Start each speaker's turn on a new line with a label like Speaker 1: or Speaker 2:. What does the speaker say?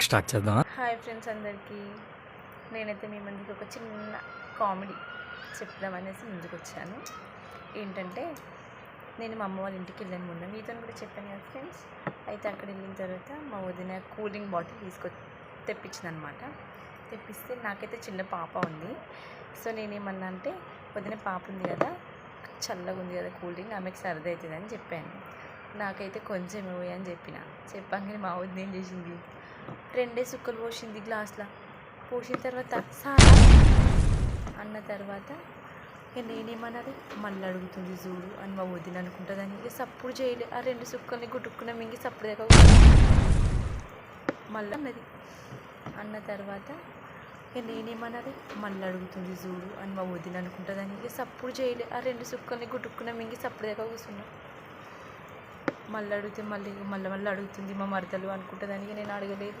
Speaker 1: Start చేద్దాం
Speaker 2: hi friends అందరికీ. నేనైతే మీ ముందుకు ఒక చిన్న కామెడీ చెప్దామనేసి ముందుకు వచ్చాను. ఏంటంటే నేను మా అమ్మ వాళ్ళ ఇంటికి వెళ్ళాను మొన్న. మీతో కూడా చెప్పాను కదా ఫ్రెండ్స్. అయితే అక్కడ వెళ్ళిన తర్వాత మా వదిన కూలింగ్ బాటిల్ తీసుకొ తెప్పించింది అనమాట తెప్పిస్తే నాకైతే చిన్న పాప ఉంది. సో నేనేమన్నా అంటే వదిన పాప ఉంది కదా చల్లగా ఉంది కదా కూల్ డ్రింక్ ఆమెకి సరదా అవుతుంది అని చెప్పాను. నాకైతే కొంచెం ఇవ్వని అని చెప్పిన. చెప్పాక మా వదిన ఏం చేసింది? రెండే సుక్కలు పోసింది గ్లాస్లో. పోసిన తర్వాత సారా అన్న తర్వాత ఇక నేనేమన్నది మళ్ళీ అడుగుతుంది చూడు అని మా వదిన అనుకుంటుందని. ఇక సప్పుడు చేయలే ఆ రెండు సుక్కల్ని గుట్టుకున్న మింగి సప్పుడు దగ్గర మళ్ళీ అన్నది. అన్న తర్వాత ఇక నేనేమన్నది మళ్ళీ అడుగుతుంది చూడు అని మా వదిన అనుకుంటుందని. ఇక సప్పుడు చేయలే ఆ రెండు సుక్కల్ని గుట్టుకున్న మింగి సప్పుడు దగ్గర కూర్చున్నాం మళ్ళీ అడిగితే మళ్ళీ మళ్ళీ మళ్ళీ అడుగుతుంది మా మరదలు అనుకుంటుందని దానికి నేను అడగలేదు.